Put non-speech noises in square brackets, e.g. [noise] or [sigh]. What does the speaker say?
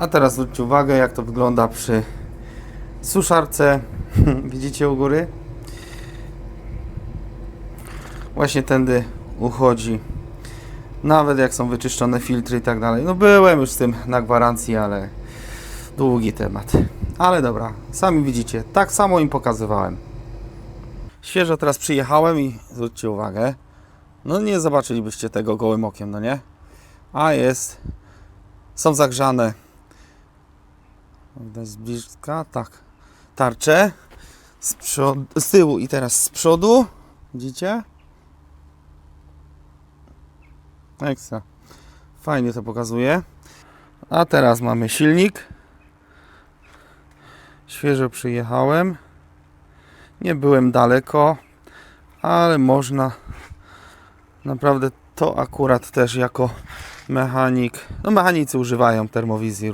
A teraz zwróćcie uwagę, jak to wygląda przy suszarce. [laughs] Widzicie u góry? Właśnie tędy uchodzi. Nawet jak są wyczyszczone filtry i tak dalej. No byłem już z tym na gwarancji, ale długi temat. Ale dobra, sami widzicie, tak samo im pokazywałem. Świeżo teraz przyjechałem i zwróćcie uwagę. No nie zobaczylibyście tego gołym okiem, no nie? A jest. Są zagrzane. Widać z bliska, tak. Tarcze. Z, z tyłu i teraz z przodu. Widzicie? Ekstra. Fajnie to pokazuje. A teraz mamy silnik. Świeżo przyjechałem. Nie byłem daleko, ale można naprawdę to akurat też jako mechanik. No mechanicy używają termowizji